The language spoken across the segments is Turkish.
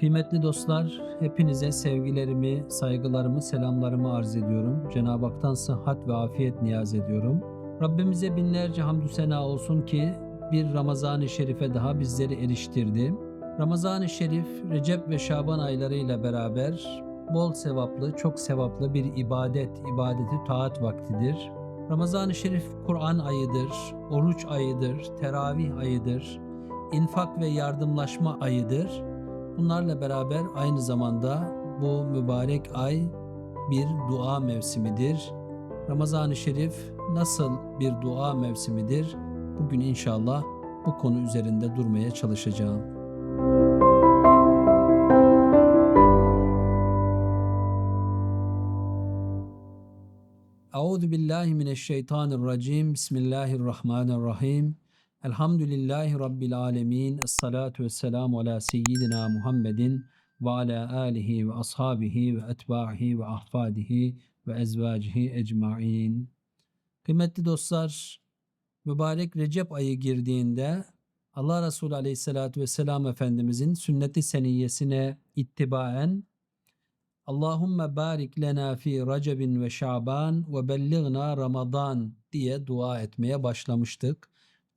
Kıymetli dostlar, hepinize sevgilerimi, saygılarımı, selamlarımı arz ediyorum. Cenab-ı Hak'tan sıhhat ve afiyet niyaz ediyorum. Rabbimize binlerce hamdü sena olsun ki bir Ramazan-ı Şerif'e daha bizleri eriştirdi. Ramazan-ı Şerif, Recep ve Şaban aylarıyla beraber bol sevaplı, çok sevaplı bir ibadet, ibadeti taat vaktidir. Ramazan-ı Şerif Kur'an ayıdır, oruç ayıdır, teravih ayıdır, infak ve yardımlaşma ayıdır. Bunlarla beraber aynı zamanda bu mübarek ay bir dua mevsimidir. Ramazan-ı Şerif nasıl bir dua mevsimidir? Bugün inşallah bu konu üzerinde durmaya çalışacağım. Euzu billahi mineşşeytanirracim. Bismillahirrahmanirrahim. Elhamdülillahi Rabbil alemin. Esselatu vesselamu ala seyyidina Muhammedin ve ala alihi ve ashabihi ve etbahi ve ahfadihi ve ezvacihi ecmain. Kıymetli dostlar, mübarek Recep ayı girdiğinde Allah Resulü aleyhissalatü vesselam Efendimizin sünnet-i seniyyesine ittibaen Allahümme barik lena fi Recepin ve Şaban ve bellighna Ramazan diye dua etmeye başlamıştık.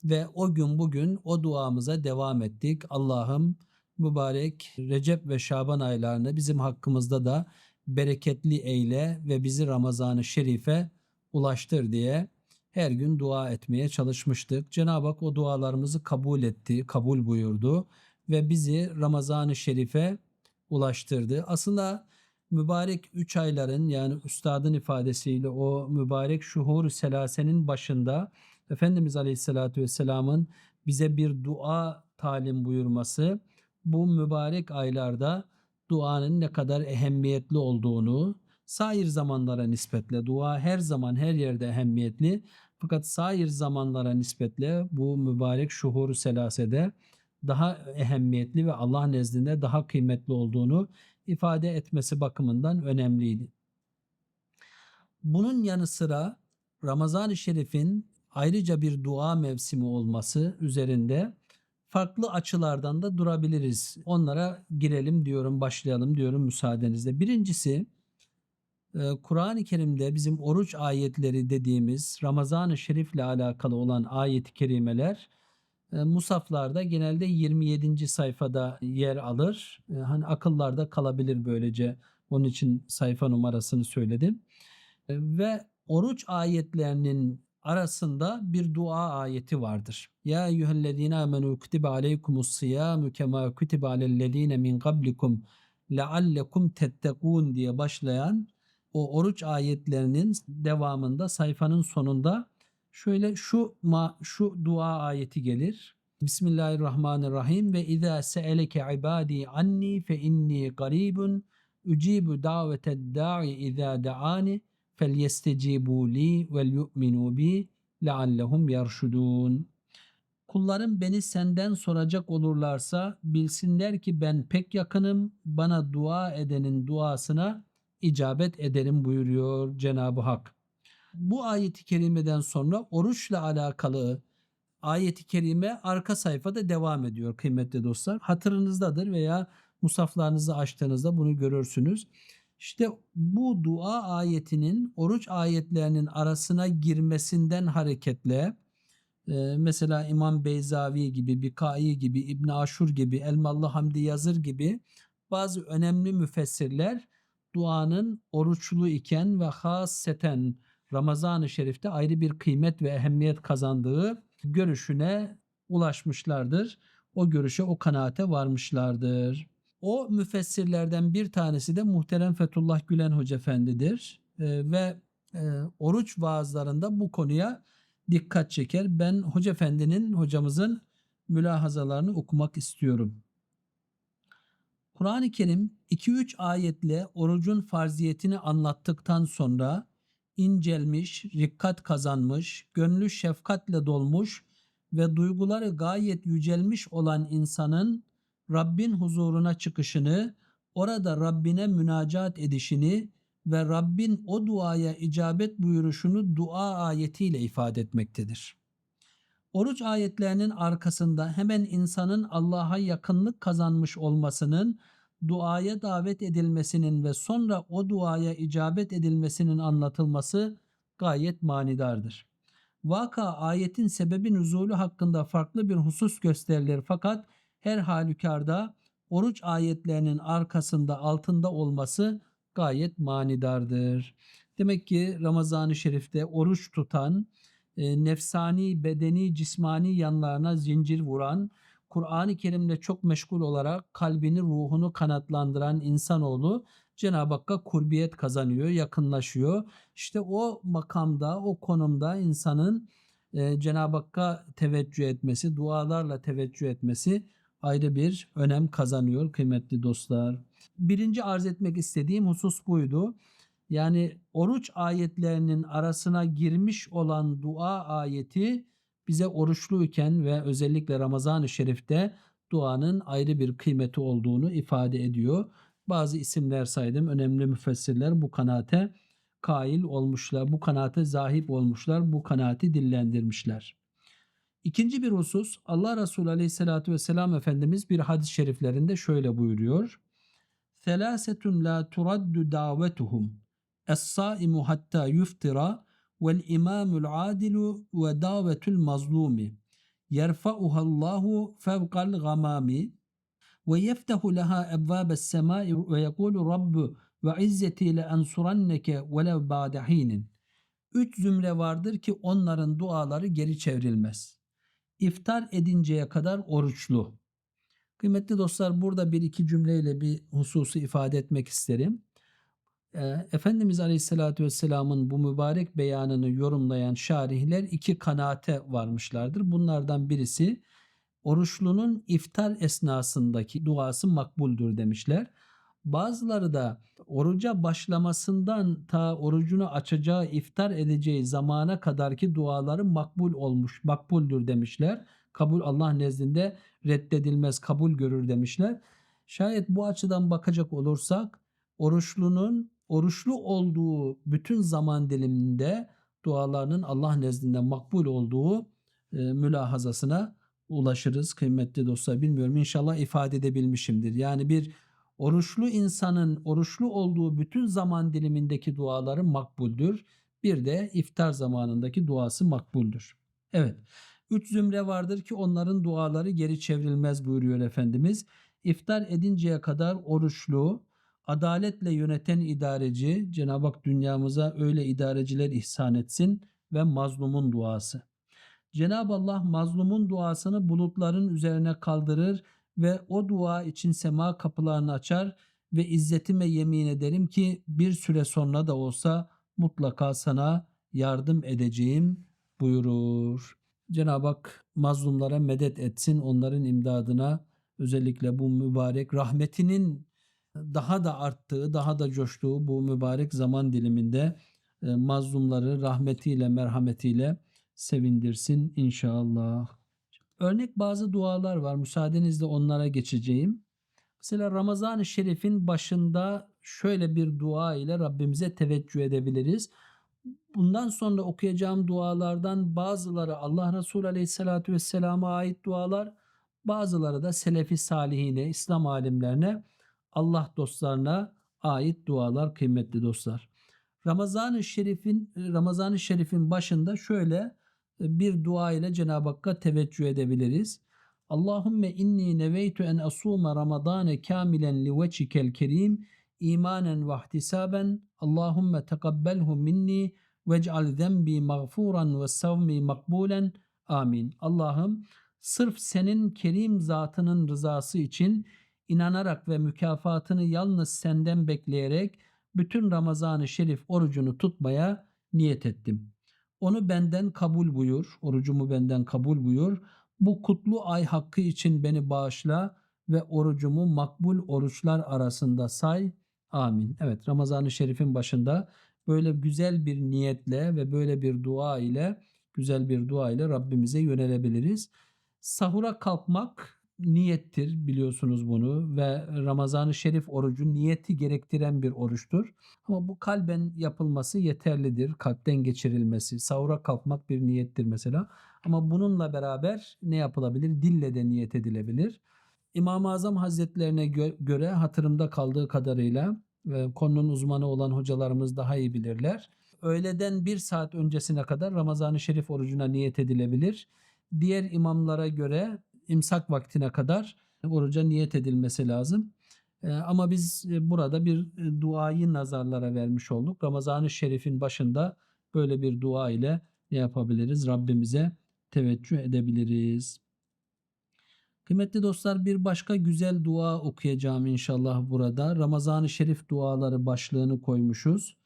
Ve o gün bugün o duamıza devam ettik. Allah'ım mübarek Recep ve Şaban aylarını bizim hakkımızda da bereketli eyle ve bizi Ramazan-ı Şerif'e ulaştır diye her gün dua etmeye çalışmıştık. Cenab-ı Hak o dualarımızı kabul etti, kabul buyurdu ve bizi Ramazan-ı Şerif'e ulaştırdı. Aslında mübarek üç ayların yani üstadın ifadesiyle o mübarek şuhur selasenin başında Efendimiz Aleyhisselatü Vesselam'ın bize bir dua talim buyurması bu mübarek aylarda duanın ne kadar ehemmiyetli olduğunu sair zamanlara nispetle dua her zaman her yerde ehemmiyetli fakat sair zamanlara nispetle bu mübarek şuhur selasede daha ehemmiyetli ve Allah nezdinde daha kıymetli olduğunu ifade etmesi bakımından önemliydi. Bunun yanı sıra Ramazan-ı Şerif'in ayrıca bir dua mevsimi olması üzerinde farklı açılardan da durabiliriz. Onlara girelim diyorum, başlayalım diyorum müsaadenizle. Birincisi Kur'an-ı Kerim'de bizim oruç ayetleri dediğimiz Ramazan-ı Şerif'le alakalı olan ayet-i kerimeler musaflarda genelde 27. sayfada yer alır. Hani akıllarda kalabilir böylece. Onun için sayfa numarasını söyledim. Ve oruç ayetlerinin arasında bir dua ayeti vardır. Ya eyyühellezine amenu kutibe aleykumus siyamu kema kutibe alellezine min qablikum leallekum tettekun diye başlayan o oruç ayetlerinin devamında sayfanın sonunda şöyle şu ma, şu dua ayeti gelir. Bismillahirrahmanirrahim ve izâ se'eleke ibâdî anni fe inni garibun ucibu daveted da'i izâ da'ani فَلْيَسْتَجِيبُوا لِي وَلْيُؤْمِنُوا بِي لَعَلَّهُمْ يَرْشُدُونَ Kullarım beni senden soracak olurlarsa bilsinler ki ben pek yakınım, bana dua edenin duasına icabet ederim buyuruyor Cenab-ı Hak. Bu ayeti kerimeden sonra oruçla alakalı ayeti kerime arka sayfada devam ediyor kıymetli dostlar. Hatırınızdadır veya musaflarınızı açtığınızda bunu görürsünüz. İşte bu dua ayetinin oruç ayetlerinin arasına girmesinden hareketle e, mesela İmam Beyzavi gibi, Bikai gibi, İbn Aşur gibi, Elmalı Hamdi Yazır gibi bazı önemli müfessirler duanın oruçlu iken ve hasseten Ramazan-ı Şerif'te ayrı bir kıymet ve ehemmiyet kazandığı görüşüne ulaşmışlardır. O görüşe, o kanaate varmışlardır. O müfessirlerden bir tanesi de muhterem Fethullah Gülen Hoca Efendi'dir. E, ve e, oruç vaazlarında bu konuya dikkat çeker. Ben Hoca Efendi'nin, hocamızın mülahazalarını okumak istiyorum. Kur'an-ı Kerim 2-3 ayetle orucun farziyetini anlattıktan sonra incelmiş, rikkat kazanmış, gönlü şefkatle dolmuş ve duyguları gayet yücelmiş olan insanın Rabbin huzuruna çıkışını, orada Rabbine münacat edişini ve Rabbin o duaya icabet buyuruşunu dua ayetiyle ifade etmektedir. Oruç ayetlerinin arkasında hemen insanın Allah'a yakınlık kazanmış olmasının duaya davet edilmesinin ve sonra o duaya icabet edilmesinin anlatılması gayet manidardır. Vaka ayetin sebebi nüzulü hakkında farklı bir husus gösterilir fakat her halükarda oruç ayetlerinin arkasında altında olması gayet manidardır. Demek ki Ramazan-ı Şerif'te oruç tutan, e, nefsani, bedeni, cismani yanlarına zincir vuran, Kur'an-ı Kerim'le çok meşgul olarak kalbini, ruhunu kanatlandıran insanoğlu Cenab-ı Hakk'a kurbiyet kazanıyor, yakınlaşıyor. İşte o makamda, o konumda insanın e, Cenab-ı Hakk'a teveccüh etmesi, dualarla teveccüh etmesi ayrı bir önem kazanıyor kıymetli dostlar. Birinci arz etmek istediğim husus buydu. Yani oruç ayetlerinin arasına girmiş olan dua ayeti bize oruçluyken ve özellikle Ramazan-ı Şerif'te duanın ayrı bir kıymeti olduğunu ifade ediyor. Bazı isimler saydım. Önemli müfessirler bu kanaate kail olmuşlar. Bu kanaate zahip olmuşlar. Bu kanaati dillendirmişler. İkinci bir husus Allah Resulü Aleyhisselatü Vesselam Efendimiz bir hadis-i şeriflerinde şöyle buyuruyor. Selasetun la turaddu davetuhum. Es-saimu hatta yuftira vel imamul adilu ve davetul mazlumi. Yerfa'uha Allahu fevkal gamami ve yeftehu leha ebvabes semai ve yekulu Rabbu ve izzeti le ensuranneke velev ba'de hinin. Üç zümre vardır ki onların duaları geri çevrilmez. İftar edinceye kadar oruçlu. Kıymetli dostlar burada bir iki cümleyle bir hususu ifade etmek isterim. Ee, Efendimiz Aleyhisselatü Vesselam'ın bu mübarek beyanını yorumlayan şarihler iki kanaate varmışlardır. Bunlardan birisi oruçlunun iftar esnasındaki duası makbuldür demişler. Bazıları da oruca başlamasından ta orucunu açacağı, iftar edeceği zamana kadarki duaları makbul olmuş, makbuldür demişler. Kabul Allah nezdinde reddedilmez, kabul görür demişler. Şayet bu açıdan bakacak olursak oruçlunun oruçlu olduğu bütün zaman diliminde dualarının Allah nezdinde makbul olduğu e, mülahazasına ulaşırız kıymetli dostlar. Bilmiyorum inşallah ifade edebilmişimdir. Yani bir oruçlu insanın oruçlu olduğu bütün zaman dilimindeki duaları makbuldür. Bir de iftar zamanındaki duası makbuldür. Evet. Üç zümre vardır ki onların duaları geri çevrilmez buyuruyor Efendimiz. İftar edinceye kadar oruçlu, adaletle yöneten idareci, Cenab-ı Hak dünyamıza öyle idareciler ihsan etsin ve mazlumun duası. Cenab-ı Allah mazlumun duasını bulutların üzerine kaldırır ve o dua için sema kapılarını açar ve izzetime yemin ederim ki bir süre sonra da olsa mutlaka sana yardım edeceğim buyurur. Cenab-ı Hak mazlumlara medet etsin, onların imdadına özellikle bu mübarek rahmetinin daha da arttığı, daha da coştuğu bu mübarek zaman diliminde e, mazlumları rahmetiyle, merhametiyle sevindirsin inşallah. Örnek bazı dualar var. Müsaadenizle onlara geçeceğim. Mesela Ramazan-ı Şerif'in başında şöyle bir dua ile Rabbimize teveccüh edebiliriz. Bundan sonra okuyacağım dualardan bazıları Allah Resulü Aleyhisselatü Vesselam'a ait dualar, bazıları da Selefi Salihine, İslam alimlerine, Allah dostlarına ait dualar kıymetli dostlar. Ramazan-ı Şerif'in Ramazan-ı Şerif'in başında şöyle bir dua ile Cenab-ı Hakk'a teveccüh edebiliriz. Allahümme inni neveytu en asume ramadane kamilen li veçikel kerim imanen ve ihtisaben Allahümme tekabbelhu minni vec'al zenbi mağfuran ve savmi makbulen amin. Allah'ım sırf senin kerim zatının rızası için inanarak ve mükafatını yalnız senden bekleyerek bütün Ramazan-ı Şerif orucunu tutmaya niyet ettim. Onu benden kabul buyur, orucumu benden kabul buyur. Bu kutlu ay hakkı için beni bağışla ve orucumu makbul oruçlar arasında say. Amin. Evet Ramazan-ı Şerif'in başında böyle güzel bir niyetle ve böyle bir dua ile güzel bir dua ile Rabbimize yönelebiliriz. Sahura kalkmak niyettir biliyorsunuz bunu ve Ramazan-ı Şerif orucu niyeti gerektiren bir oruçtur. Ama bu kalben yapılması yeterlidir. Kalpten geçirilmesi, sahura kalkmak bir niyettir mesela. Ama bununla beraber ne yapılabilir? Dille de niyet edilebilir. İmam-ı Azam Hazretlerine gö- göre hatırımda kaldığı kadarıyla e, konunun uzmanı olan hocalarımız daha iyi bilirler. Öğleden bir saat öncesine kadar Ramazan-ı Şerif orucuna niyet edilebilir. Diğer imamlara göre imsak vaktine kadar oruca niyet edilmesi lazım. E, ama biz e, burada bir e, duayı nazarlara vermiş olduk. Ramazan-ı Şerif'in başında böyle bir dua ile ne yapabiliriz? Rabbimize teveccüh edebiliriz. Kıymetli dostlar bir başka güzel dua okuyacağım inşallah burada. Ramazan-ı Şerif duaları başlığını koymuşuz.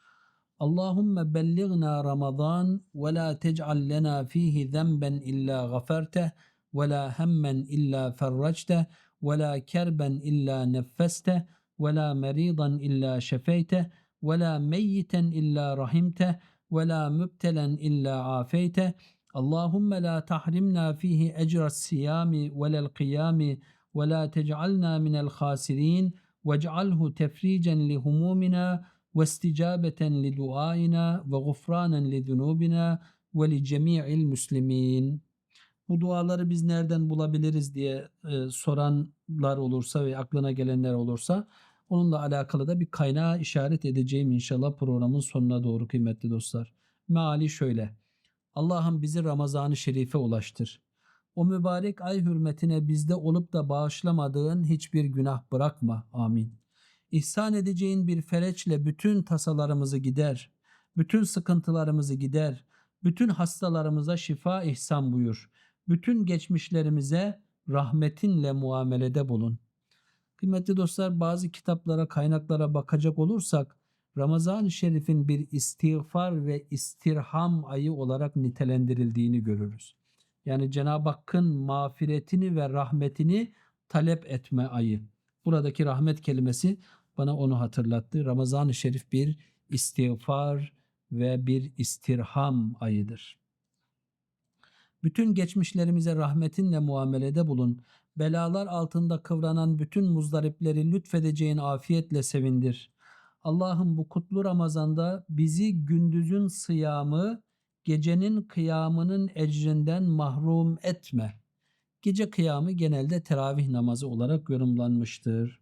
Allahümme bellighna Ramazan ve la tec'al lena fihi zenben illa gaferte ولا هما إلا فرجته ولا كربا إلا نفسته ولا مريضا إلا شفيته ولا ميتا إلا رحمته ولا مبتلا إلا عافيته اللهم لا تحرمنا فيه أجر الصيام ولا القيام ولا تجعلنا من الخاسرين. واجعله تفريجا لهمومنا واستجابة لدعائنا وغفرانا لذنوبنا ولجميع المسلمين. Bu duaları biz nereden bulabiliriz diye e, soranlar olursa ve aklına gelenler olursa onunla alakalı da bir kaynağa işaret edeceğim inşallah programın sonuna doğru kıymetli dostlar. Meali şöyle. Allah'ım bizi Ramazan-ı Şerif'e ulaştır. O mübarek ay hürmetine bizde olup da bağışlamadığın hiçbir günah bırakma. Amin. İhsan edeceğin bir fereçle bütün tasalarımızı gider. Bütün sıkıntılarımızı gider. Bütün hastalarımıza şifa ihsan buyur. Bütün geçmişlerimize rahmetinle muamelede bulun. Kıymetli dostlar bazı kitaplara, kaynaklara bakacak olursak Ramazan-ı Şerif'in bir istiğfar ve istirham ayı olarak nitelendirildiğini görürüz. Yani Cenab-ı Hakk'ın mağfiretini ve rahmetini talep etme ayı. Buradaki rahmet kelimesi bana onu hatırlattı. Ramazan-ı Şerif bir istiğfar ve bir istirham ayıdır. Bütün geçmişlerimize rahmetinle muamelede bulun. Belalar altında kıvranan bütün muzdaripleri lütfedeceğin afiyetle sevindir.'' Allah'ım bu kutlu Ramazan'da bizi gündüzün sıyamı, gecenin kıyamının ecrinden mahrum etme. Gece kıyamı genelde teravih namazı olarak yorumlanmıştır.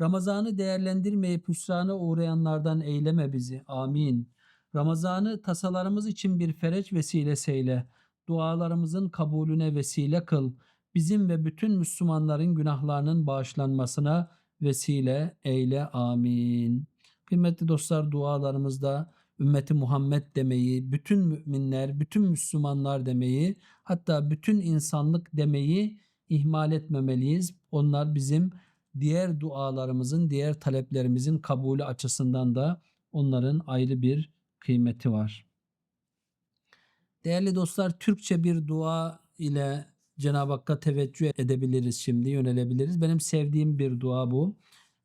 Ramazan'ı değerlendirmeyip hüsrana uğrayanlardan eyleme bizi. Amin. Ramazan'ı tasalarımız için bir fereç vesilesi eyle. Dualarımızın kabulüne vesile kıl. Bizim ve bütün Müslümanların günahlarının bağışlanmasına vesile eyle. Amin. Kıymetli dostlar dualarımızda ümmeti Muhammed demeyi, bütün müminler, bütün Müslümanlar demeyi, hatta bütün insanlık demeyi ihmal etmemeliyiz. Onlar bizim diğer dualarımızın, diğer taleplerimizin kabulü açısından da onların ayrı bir kıymeti var. Değerli dostlar, Türkçe bir dua ile Cenab-ı Hakk'a teveccüh edebiliriz şimdi, yönelebiliriz. Benim sevdiğim bir dua bu.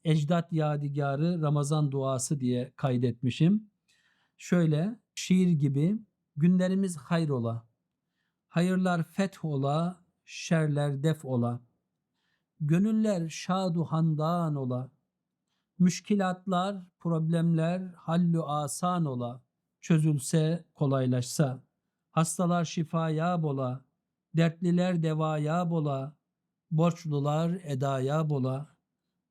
Ecdat Yadigarı Ramazan duası diye kaydetmişim. Şöyle şiir gibi günlerimiz hayır ola, hayırlar feth ola, şerler def ola, gönüller şadu handan ola, müşkilatlar, problemler hallü asan ola, çözülse kolaylaşsa, hastalar şifaya bola, dertliler devaya bola, borçlular edaya bola,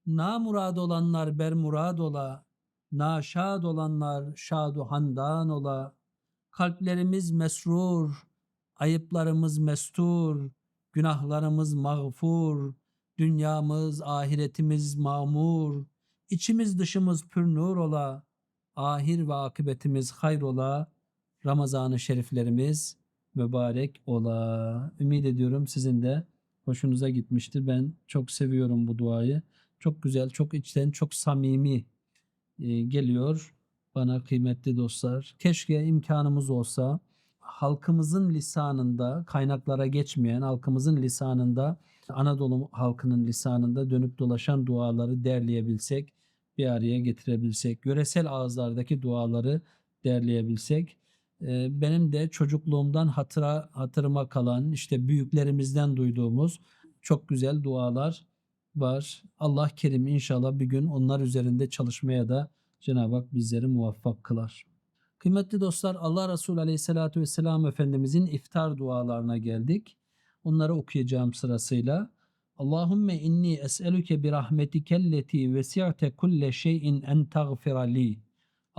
Na murad olanlar bermurad ola, na şad olanlar şadu handan ola. Kalplerimiz mesrur, ayıplarımız mestur, günahlarımız mağfur, dünyamız, ahiretimiz mamur, içimiz dışımız pür nur ola, ahir ve akıbetimiz hayır ola, Ramazan-ı şeriflerimiz mübarek ola. Ümit ediyorum sizin de hoşunuza gitmiştir. Ben çok seviyorum bu duayı. Çok güzel, çok içten, çok samimi e, geliyor bana kıymetli dostlar. Keşke imkanımız olsa halkımızın lisanında, kaynaklara geçmeyen halkımızın lisanında, Anadolu halkının lisanında dönüp dolaşan duaları derleyebilsek, bir araya getirebilsek, yöresel ağızlardaki duaları derleyebilsek, e, benim de çocukluğumdan hatıra hatırıma kalan işte büyüklerimizden duyduğumuz çok güzel dualar var. Allah kerim inşallah bir gün onlar üzerinde çalışmaya da Cenab-ı Hak bizleri muvaffak kılar. Kıymetli dostlar Allah Resulü Aleyhisselatü Vesselam Efendimizin iftar dualarına geldik. Onları okuyacağım sırasıyla. Allahümme inni es'eluke bi rahmetikelleti vesi'te kulle şeyin en tagfira li.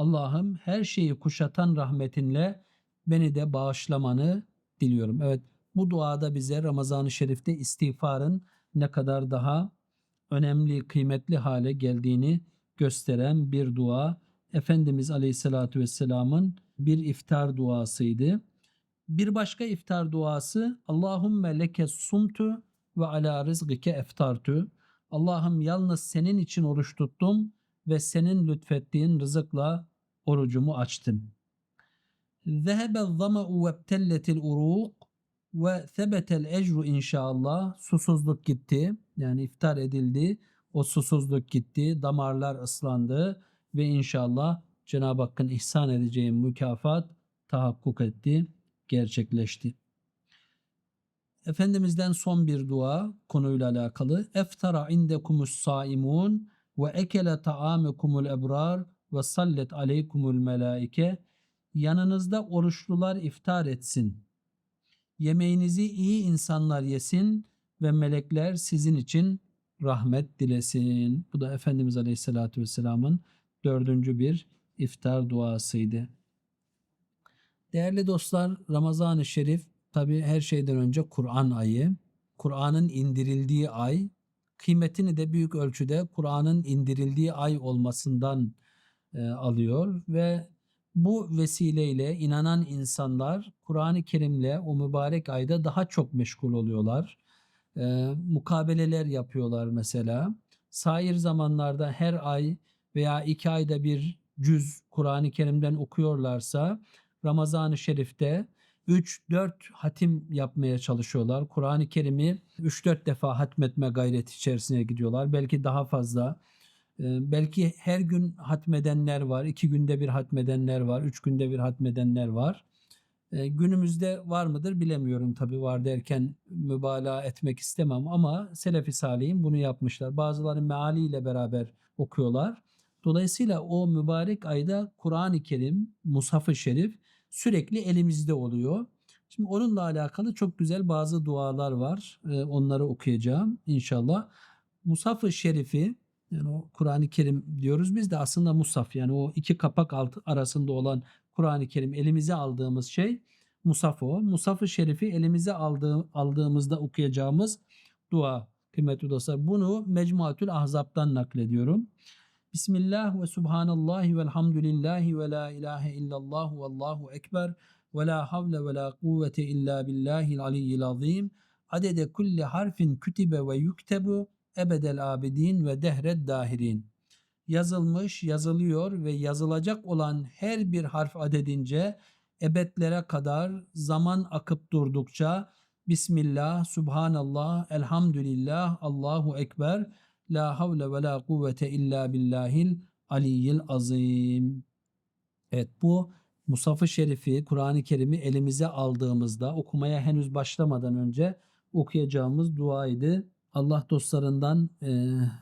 Allah'ım her şeyi kuşatan rahmetinle beni de bağışlamanı diliyorum. Evet bu duada bize Ramazan-ı Şerif'te istiğfarın ne kadar daha önemli, kıymetli hale geldiğini gösteren bir dua. Efendimiz Aleyhisselatü Vesselam'ın bir iftar duasıydı. Bir başka iftar duası Allahümme leke sumtu ve ala rızgike eftartu. Allah'ım yalnız senin için oruç tuttum ve senin lütfettiğin rızıkla orucumu açtım. Zehebe zama'u ve btelletil uruk ve sebetel ecru inşallah. Susuzluk gitti. Yani iftar edildi. O susuzluk gitti. Damarlar ıslandı ve inşallah Cenab-ı Hakk'ın ihsan edeceği mükafat tahakkuk etti, gerçekleşti. Efendimiz'den son bir dua konuyla alakalı. Eftara indekumus saimun ve ekele ta'amekumul ebrar ve sallet aleykumul melaike. Yanınızda oruçlular iftar etsin. Yemeğinizi iyi insanlar yesin ve melekler sizin için rahmet dilesin. Bu da Efendimiz Aleyhisselatü Vesselam'ın dördüncü bir iftar duasıydı. Değerli dostlar Ramazan-ı Şerif tabi her şeyden önce Kur'an ayı. Kur'an'ın indirildiği ay. Kıymetini de büyük ölçüde Kur'an'ın indirildiği ay olmasından e, alıyor ve bu vesileyle inanan insanlar Kur'an-ı Kerim'le o mübarek ayda daha çok meşgul oluyorlar. E, mukabeleler yapıyorlar mesela. Sair zamanlarda her ay veya iki ayda bir cüz Kur'an-ı Kerim'den okuyorlarsa Ramazan-ı Şerif'te 3-4 hatim yapmaya çalışıyorlar. Kur'an-ı Kerim'i 3-4 defa hatmetme gayreti içerisine gidiyorlar. Belki daha fazla. Belki her gün hatmedenler var. iki günde bir hatmedenler var. Üç günde bir hatmedenler var. Günümüzde var mıdır bilemiyorum tabi var derken mübalağa etmek istemem ama Selefi Salih'in bunu yapmışlar. Bazıları mealiyle beraber okuyorlar. Dolayısıyla o mübarek ayda Kur'an-ı Kerim, Mushaf-ı Şerif sürekli elimizde oluyor. Şimdi onunla alakalı çok güzel bazı dualar var. Onları okuyacağım inşallah. Mushaf-ı Şerif'i yani o Kur'an-ı Kerim diyoruz biz de aslında Musaf yani o iki kapak altı arasında olan Kur'an-ı Kerim elimize aldığımız şey Musaf o. Musaf-ı Şerif'i elimize aldığı, aldığımızda okuyacağımız dua kıymetli dostlar. Bunu Mecmuatül Ahzab'dan naklediyorum. Bismillah ve subhanallah ve elhamdülillahi ve la ilahe illallah ve allahu ekber ve la havle ve la kuvvete illa billahil aliyyil azim adede kulli harfin kütibe ve yuktebu ebedel abidin ve dehred dahirin. Yazılmış, yazılıyor ve yazılacak olan her bir harf adedince ebedlere kadar zaman akıp durdukça Bismillah, Subhanallah, Elhamdülillah, Allahu Ekber, La havle ve la kuvvete illa billahil aliyyil azim. Evet bu Musaf-ı Şerif'i, Kur'an-ı Kerim'i elimize aldığımızda okumaya henüz başlamadan önce okuyacağımız duaydı. Allah dostlarından e,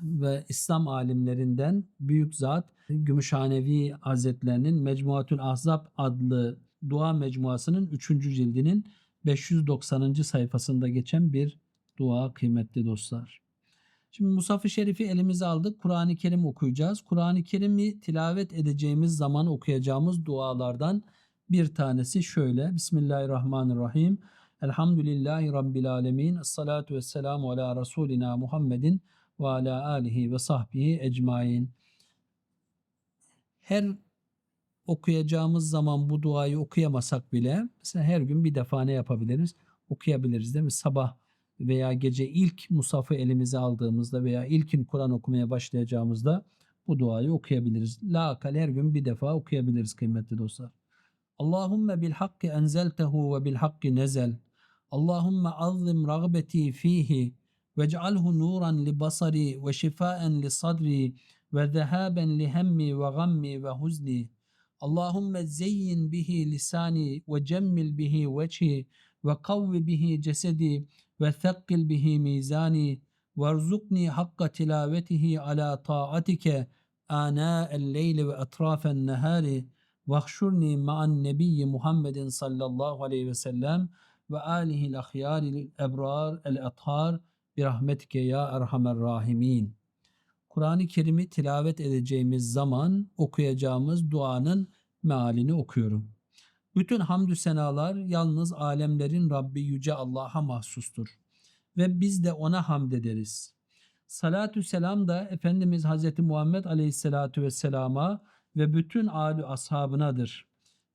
ve İslam alimlerinden büyük zat Gümüşhanevi Hazretlerinin Mecmuatül Ahzab adlı dua mecmuasının 3. cildinin 590. sayfasında geçen bir dua kıymetli dostlar. Şimdi Musaf-ı Şerif'i elimize aldık. Kur'an-ı Kerim okuyacağız. Kur'an-ı Kerim'i tilavet edeceğimiz zaman okuyacağımız dualardan bir tanesi şöyle. Bismillahirrahmanirrahim. Elhamdülillahi Rabbil alemin. Esselatu vesselamu ala Resulina Muhammedin ve ala alihi ve sahbihi ecmain. Her okuyacağımız zaman bu duayı okuyamasak bile mesela her gün bir defa ne yapabiliriz? Okuyabiliriz değil mi? Sabah veya gece ilk musafı elimize aldığımızda veya ilkin Kur'an okumaya başlayacağımızda bu duayı okuyabiliriz. La akal her gün bir defa okuyabiliriz kıymetli dostlar. Allahümme bil hakkı enzeltehu ve bil hakkı nezel. اللهم عظم رغبتي فيه واجعله نورا لبصري وشفاء لصدري وذهابا لهمي وغمي وحزني. اللهم زين به لساني وجمل به وجهي وقو به جسدي وثقل به ميزاني. وارزقني حق تلاوته على طاعتك آناء الليل وأطراف النهار. واخشرني مع النبي محمد صلى الله عليه وسلم ve alihil ahyaril ebrar el athar birahmetike ya erhamer rahimin. Kur'an-ı Kerim'i tilavet edeceğimiz zaman okuyacağımız duanın mealini okuyorum. Bütün hamdü senalar yalnız alemlerin Rabbi Yüce Allah'a mahsustur. Ve biz de ona hamd ederiz. Salatü selam da Efendimiz Hz. Muhammed Aleyhisselatü Vesselam'a ve bütün âlü ashabınadır.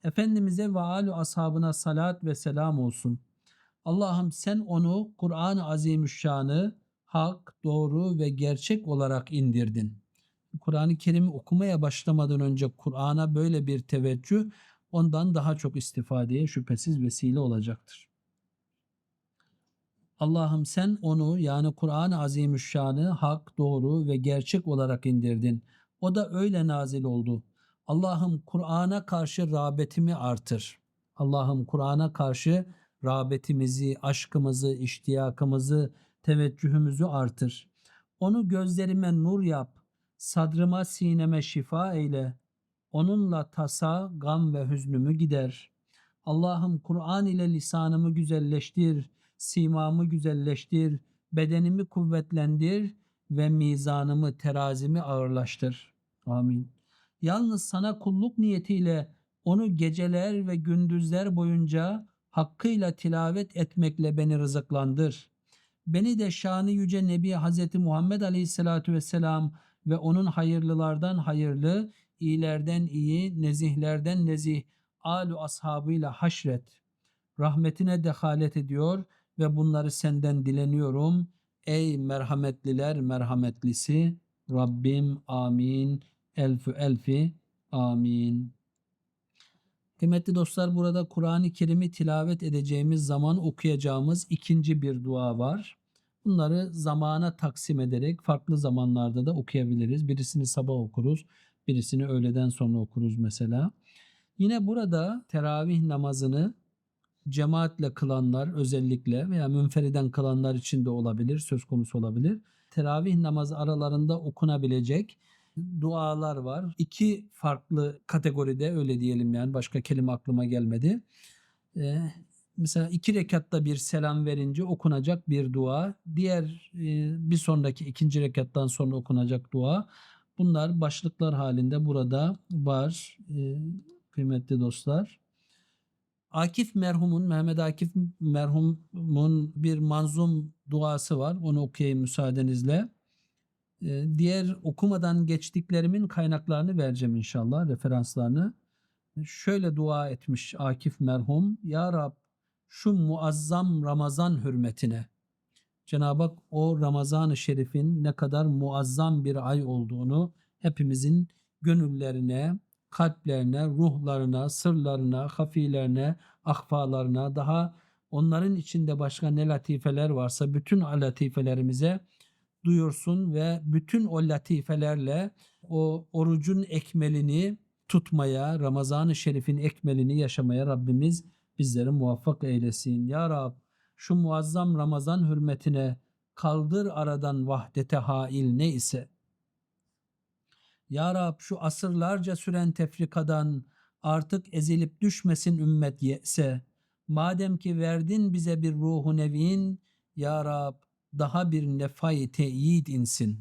Efendimiz'e ve âlü ashabına salat ve selam olsun. Allah'ım sen onu Kur'an-ı Azimüşşan'ı hak, doğru ve gerçek olarak indirdin. Kur'an-ı Kerim'i okumaya başlamadan önce Kur'an'a böyle bir teveccüh ondan daha çok istifadeye şüphesiz vesile olacaktır. Allah'ım sen onu yani Kur'an-ı Azimüşşan'ı hak, doğru ve gerçek olarak indirdin. O da öyle nazil oldu. Allah'ım Kur'an'a karşı rağbetimi artır. Allah'ım Kur'an'a karşı rağbetimizi, aşkımızı, iştiyakımızı, teveccühümüzü artır. Onu gözlerime nur yap, sadrıma sineme şifa eyle. Onunla tasa, gam ve hüznümü gider. Allah'ım Kur'an ile lisanımı güzelleştir, simamı güzelleştir, bedenimi kuvvetlendir ve mizanımı, terazimi ağırlaştır. Amin. Yalnız sana kulluk niyetiyle onu geceler ve gündüzler boyunca hakkıyla tilavet etmekle beni rızıklandır. Beni de şanı yüce Nebi Hazreti Muhammed Aleyhisselatü Vesselam ve onun hayırlılardan hayırlı, iyilerden iyi, nezihlerden nezih, alu ashabıyla haşret. Rahmetine dehalet ediyor ve bunları senden dileniyorum. Ey merhametliler merhametlisi Rabbim amin. Elfü elfi amin. Kıymetli dostlar burada Kur'an-ı Kerim'i tilavet edeceğimiz zaman okuyacağımız ikinci bir dua var. Bunları zamana taksim ederek farklı zamanlarda da okuyabiliriz. Birisini sabah okuruz, birisini öğleden sonra okuruz mesela. Yine burada teravih namazını cemaatle kılanlar özellikle veya münferiden kılanlar için de olabilir, söz konusu olabilir. Teravih namazı aralarında okunabilecek dualar var. İki farklı kategoride öyle diyelim yani başka kelime aklıma gelmedi. Ee, mesela iki rekatta bir selam verince okunacak bir dua. Diğer e, bir sonraki ikinci rekattan sonra okunacak dua. Bunlar başlıklar halinde burada var e, kıymetli dostlar. Akif merhumun, Mehmet Akif merhumun bir manzum duası var. Onu okuyayım müsaadenizle. Ee, diğer okumadan geçtiklerimin kaynaklarını vereceğim inşallah, referanslarını. Şöyle dua etmiş Akif merhum. Ya Rab şu muazzam Ramazan hürmetine. Cenab-ı Hak o Ramazan-ı Şerif'in ne kadar muazzam bir ay olduğunu hepimizin gönüllerine, kalplerine, ruhlarına, sırlarına, hafilerine, ahfalarına, daha onların içinde başka ne latifeler varsa bütün latifelerimize duyursun ve bütün o latifelerle o orucun ekmelini tutmaya, Ramazan-ı Şerif'in ekmelini yaşamaya Rabbimiz bizleri muvaffak eylesin. Ya Rab şu muazzam Ramazan hürmetine kaldır aradan vahdete hail ne ise. Ya Rab şu asırlarca süren tefrikadan artık ezilip düşmesin ümmet yese. Madem ki verdin bize bir ruhu nevin, Ya Rab daha bir nefay teyit insin.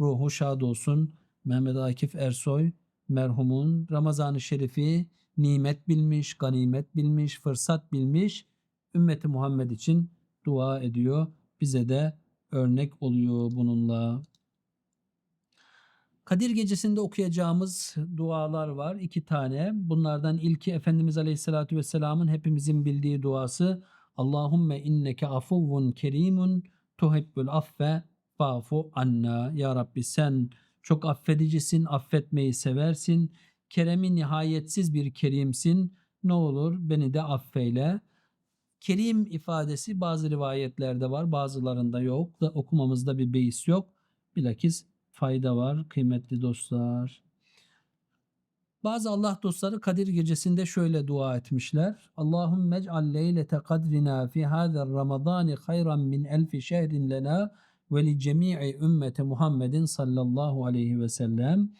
Ruhu şad olsun Mehmet Akif Ersoy merhumun Ramazan-ı Şerifi nimet bilmiş, ganimet bilmiş, fırsat bilmiş ümmeti Muhammed için dua ediyor. Bize de örnek oluyor bununla. Kadir gecesinde okuyacağımız dualar var. iki tane. Bunlardan ilki Efendimiz Aleyhisselatü Vesselam'ın hepimizin bildiği duası. Allahümme inneke afuvun kerimun tuhibbül affe fa'fu anna. Ya Rabbi sen çok affedicisin, affetmeyi seversin. Keremi nihayetsiz bir kerimsin. Ne olur beni de affeyle. Kerim ifadesi bazı rivayetlerde var, bazılarında yok. Da okumamızda bir beis yok. Bilakis fayda var kıymetli dostlar. Bazı Allah dostları Kadir gecesinde şöyle dua etmişler. Allahümme ec'al leylete kadrina fi hâzer ramadani hayran min elfi şehrin lena ve li cemi'i ümmeti Muhammedin sallallahu aleyhi ve sellem.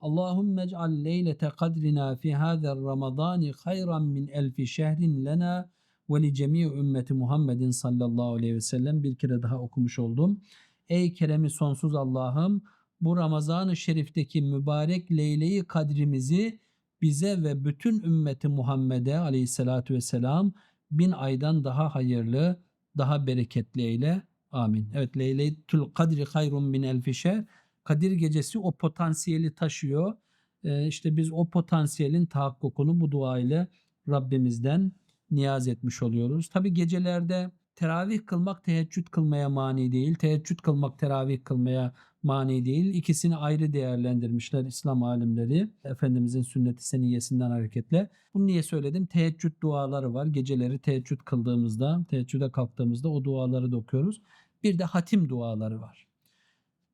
Allahümme ec'al leylete kadrina fi hâzer ramadani hayran min elfi şehrin lena ve li cemii ümmeti Muhammedin sallallahu aleyhi ve sellem bir kere daha okumuş oldum. Ey keremi sonsuz Allah'ım bu Ramazan-ı Şerif'teki mübarek Leyle-i Kadrimizi bize ve bütün ümmeti Muhammed'e aleyhissalatu vesselam bin aydan daha hayırlı, daha bereketli eyle. Amin. Evet Leyletül Kadri hayrun min elfi şehr. Kadir gecesi o potansiyeli taşıyor. Ee, işte biz o potansiyelin tahakkukunu bu dua ile Rabbimizden niyaz etmiş oluyoruz. Tabi gecelerde teravih kılmak teheccüd kılmaya mani değil. Teheccüd kılmak teravih kılmaya mani değil. İkisini ayrı değerlendirmişler İslam alimleri. Efendimizin sünneti seniyyesinden hareketle. Bunu niye söyledim? Teheccüd duaları var. Geceleri teheccüd kıldığımızda, teheccüde kalktığımızda o duaları da okuyoruz. Bir de hatim duaları var.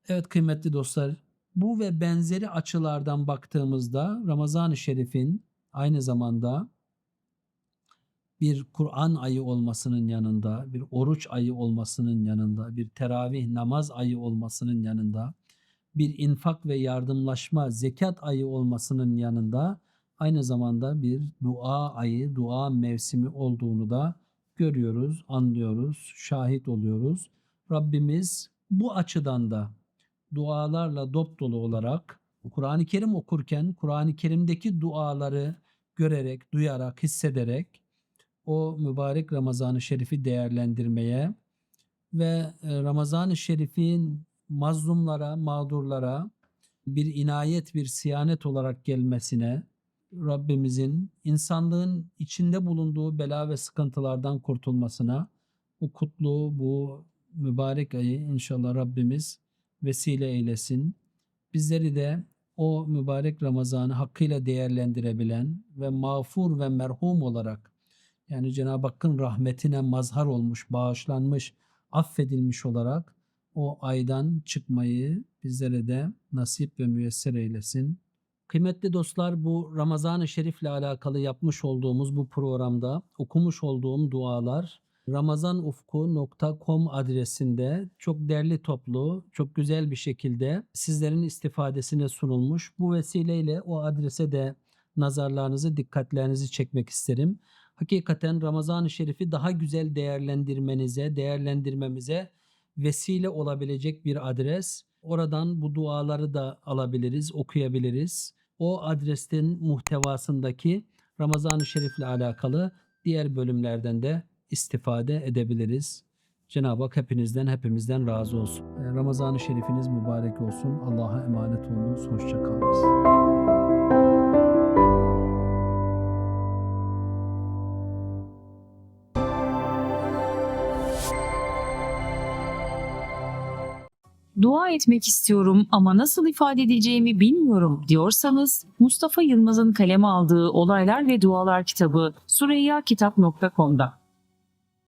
Evet kıymetli dostlar, bu ve benzeri açılardan baktığımızda Ramazan-ı Şerif'in aynı zamanda bir Kur'an ayı olmasının yanında, bir oruç ayı olmasının yanında, bir teravih namaz ayı olmasının yanında, bir infak ve yardımlaşma zekat ayı olmasının yanında aynı zamanda bir dua ayı, dua mevsimi olduğunu da görüyoruz, anlıyoruz, şahit oluyoruz. Rabbimiz bu açıdan da dualarla dop dolu olarak Kur'an-ı Kerim okurken Kur'an-ı Kerim'deki duaları görerek, duyarak, hissederek o mübarek Ramazan-ı Şerif'i değerlendirmeye ve e, Ramazan-ı Şerif'in mazlumlara, mağdurlara bir inayet, bir siyanet olarak gelmesine Rabbimizin insanlığın içinde bulunduğu bela ve sıkıntılardan kurtulmasına bu kutlu, bu mübarek ayı inşallah Rabbimiz vesile eylesin. Bizleri de o mübarek Ramazan'ı hakkıyla değerlendirebilen ve mağfur ve merhum olarak yani Cenab-ı Hakk'ın rahmetine mazhar olmuş, bağışlanmış, affedilmiş olarak o aydan çıkmayı bizlere de nasip ve müyesser eylesin. Kıymetli dostlar bu Ramazan-ı Şerif'le alakalı yapmış olduğumuz bu programda okumuş olduğum dualar ramazanufku.com adresinde çok derli toplu, çok güzel bir şekilde sizlerin istifadesine sunulmuş. Bu vesileyle o adrese de nazarlarınızı, dikkatlerinizi çekmek isterim. Hakikaten Ramazan-ı Şerif'i daha güzel değerlendirmenize, değerlendirmemize vesile olabilecek bir adres. Oradan bu duaları da alabiliriz, okuyabiliriz. O adresin muhtevasındaki Ramazan-ı Şerif'le alakalı diğer bölümlerden de istifade edebiliriz. Cenab-ı Hak hepinizden, hepimizden razı olsun. Ramazan-ı Şerifiniz mübarek olsun. Allah'a emanet olunuz. Hoşça Dua etmek istiyorum ama nasıl ifade edeceğimi bilmiyorum diyorsanız Mustafa Yılmaz'ın kaleme aldığı Olaylar ve Dualar kitabı sureyyakitap.com'da.